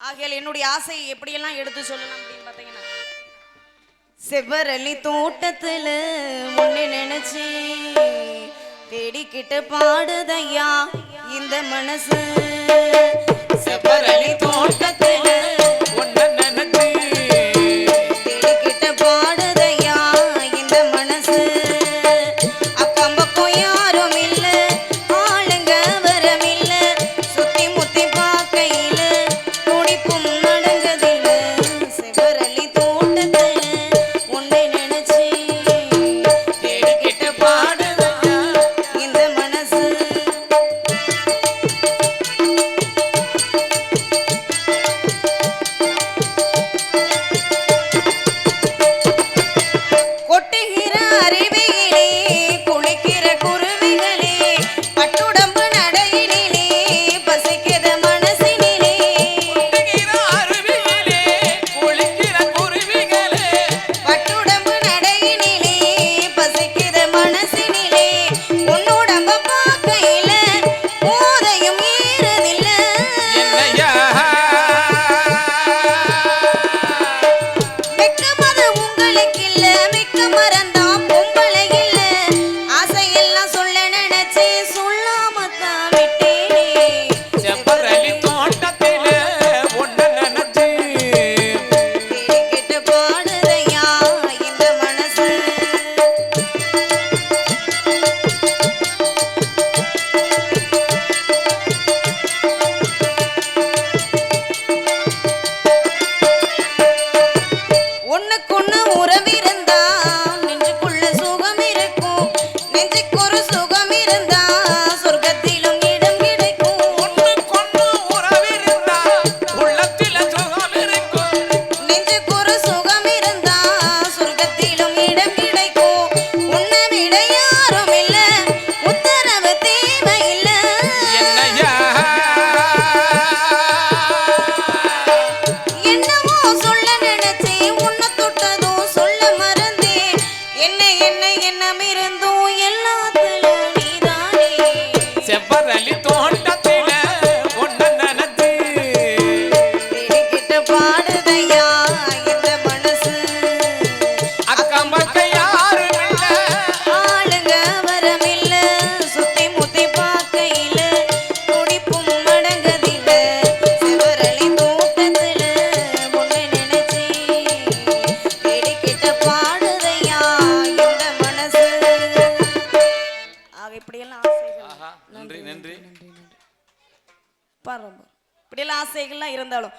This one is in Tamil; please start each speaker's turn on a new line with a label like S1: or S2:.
S1: ஆகையால் என்னுடைய ஆசையை எப்படியெல்லாம் எடுத்து சொல்லலாம் அப்படின்னு பார்த்தீங்கன்னா செவ்வரளி தோட்டத்துல முன்னே நினைச்சி தேடிக்கிட்டு பாடுதையா இந்த மனசு. செவ்வரளி தோட்டத்துல மறந்தான் பொம்பளை இல்ல ஆசையெல்லாம் சொல்ல நினைச்சே சொல்ல நேரமிருந்தும் ஆஹா
S2: நன்றி நன்றி
S1: நன்றி நன்றி பாருங்க இப்படியெல்லாம் ஆசைகள்லாம் இருந்தாலும்